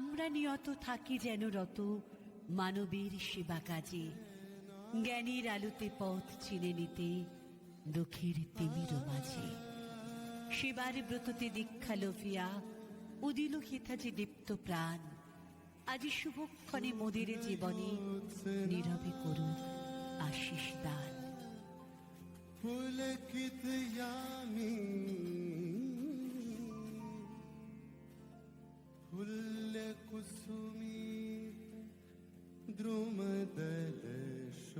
আমরা নিয়ত থাকি যেন রত মানবীর সেবা কাজে। জ্ঞানীর আলোতে পথ চিনে নিতে দুঃখের তিমির মাঝে। সেবার ব্রততে দীক্ষা লোভিয়া, উদিল খেথা যে দীপ্ত প্রাণ, আজি শুভক্ষণে মোদের জীবনে নীরবে করুন আশিস দান। ফুল কিত मदलोहि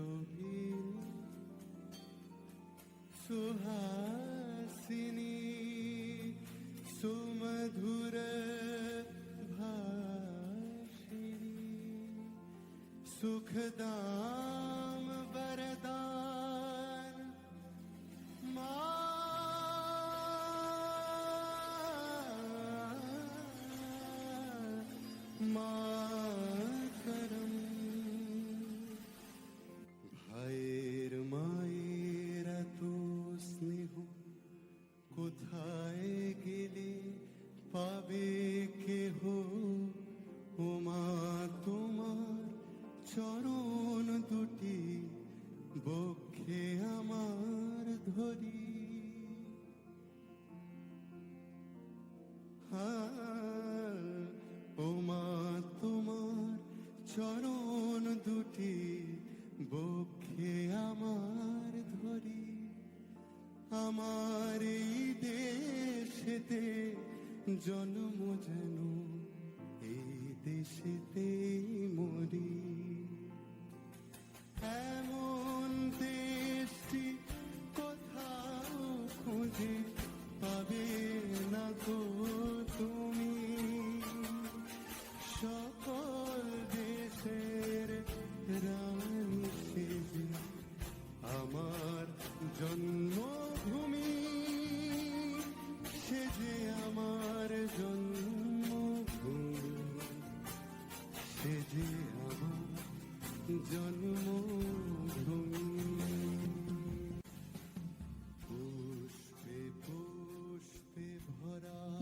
सुहासिनी सुमधुर भाषिणी सुखदा ওমা তোমার চরণ দুটি বক্ষে আমার ধরি। ওমা, তোমার চরণ দুটি বক্ষে আমার ধরি। আমার এই দেশেতে জন্ম যেন এই দেশেতে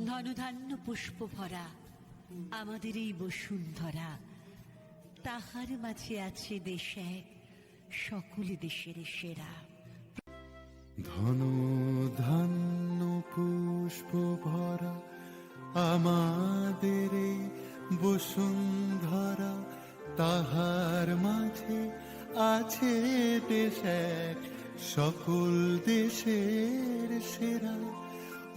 ধনধান্য পুষ্প ভরা আমাদের এই বসুন্ধরা। তাহার মাঝে আছে দেশ এক সকল দেশের সেরা। ধন ধান্য পুষ্প ভরা আমাদের বসুন্ধরা। তাহার মাঝে আছে দেশ সকল দেশের সেরা।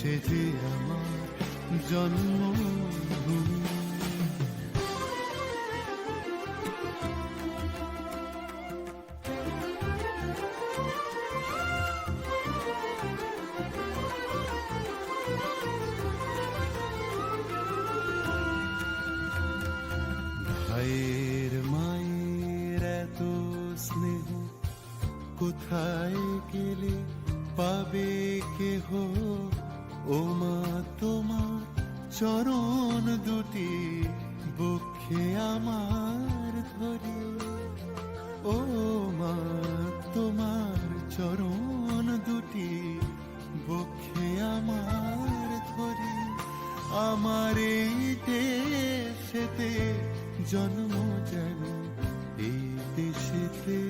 সেজে আমার জন্মভূমি। ভাইয়ের মায়ের এত স্নেহ কোথায় গেলে পাবে কেহ? ও মা, তোমার চরণ দুটি বক্ষে আমার ধরি। ও মা, তোমার চরণ দুটি বক্ষে আমার ধরি। আমার এই দেশেতে জন্ম যেন, এই দেশেতে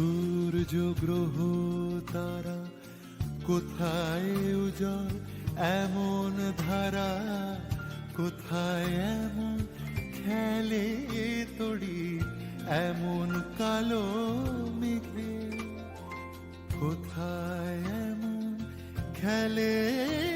সূর্য গ্রহ তারা কোথায় উজল এমন ধারা কোথায় এমন? খেলে তড়ি, এমন কালো মেঘে। কোথায় এমন? খেলে